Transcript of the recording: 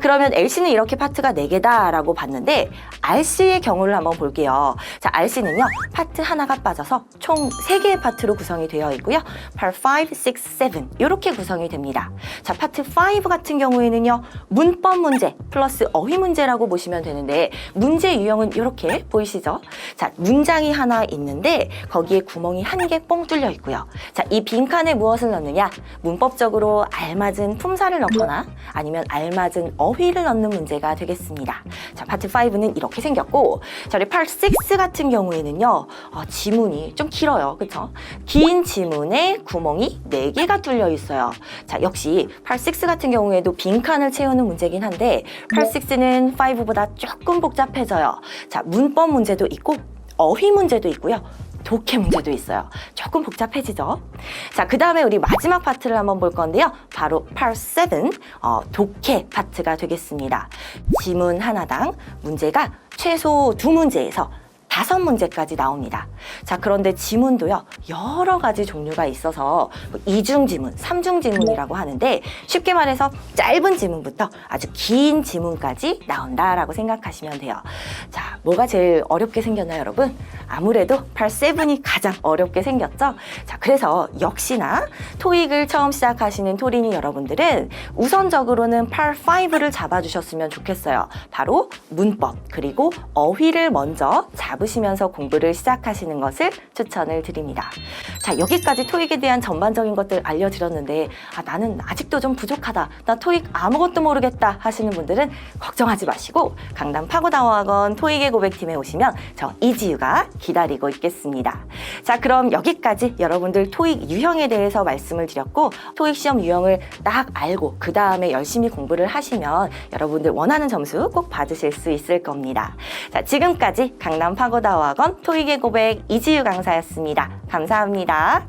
그러면 LC는 이렇게 파트가 4개다라고 봤는데 RC의 경우를 한번 볼게요. 자, RC는요. 파트 하나가 빠져서 총 3개의 파트로 구성이 되어 있고요. Part 5, 6, 7 이렇게 구성이 됩니다. 자, 파트 5 같은 경우에는요. 문법 문제 플러스 어휘 문제라고 보시면 되는데 문제 유형은 이렇게 보이시죠? 자, 문장이 하나 있는데 거기에 구멍이 한 개 뻥 뚫려 있고요. 자, 이 빈칸에 무엇을 넣느냐? 문법적으로 알맞은 품사를 넣거나 아니면 알맞은 어휘를 넣는 문제가 되겠습니다. 자, 파트 5는 이렇게 생겼고, 자, 우리 파트 6 같은 경우에는요, 어, 지문이 좀 길어요. 그쵸? 긴 지문에 구멍이 4개가 뚫려 있어요. 자, 역시 파트 6 같은 경우에도 빈칸을 채우는 문제긴 한데, 파트 6는 5보다 조금 복잡해져요. 자, 문법 문제도 있고, 어휘 문제도 있고요. 독해 문제도 있어요. 조금 복잡해지죠? 자, 그 다음에 우리 마지막 파트를 한번 볼 건데요. 바로 Part 7, 어, 독해 파트가 되겠습니다. 지문 하나당 문제가 최소 두 문제에서 다섯 문제까지 나옵니다. 자, 그런데 지문도요, 여러 가지 종류가 있어서 뭐 이중 지문, 삼중 지문이라고 하는데 쉽게 말해서 짧은 지문부터 아주 긴 지문까지 나온다라고 생각하시면 돼요. 자, 뭐가 제일 어렵게 생겼나요, 여러분? 아무래도 팔 7이 가장 어렵게 생겼죠? 자, 그래서 역시나 토익을 처음 시작하시는 토린이 여러분들은 우선적으로는 팔 5를 잡아주셨으면 좋겠어요. 바로 문법, 그리고 어휘를 먼저 잡으시면서 공부를 시작하시는 것을 추천을 드립니다. 자, 여기까지 토익에 대한 전반적인 것들 알려드렸는데, 아, 나는 아직도 좀 부족하다. 나 토익 아무것도 모르겠다 하시는 분들은 걱정하지 마시고, 강남 파고다워학원 토익의 고백팀에 오시면 저 이지유가 기다리고 있겠습니다. 자, 그럼 여기까지 여러분들 토익 유형에 대해서 말씀을 드렸고 토익 시험 유형을 딱 알고 그 다음에 열심히 공부를 하시면 여러분들 원하는 점수 꼭 받으실 수 있을 겁니다. 자, 지금까지 강남 파고다와건 토익의 고백 이지유 강사였습니다. 감사합니다.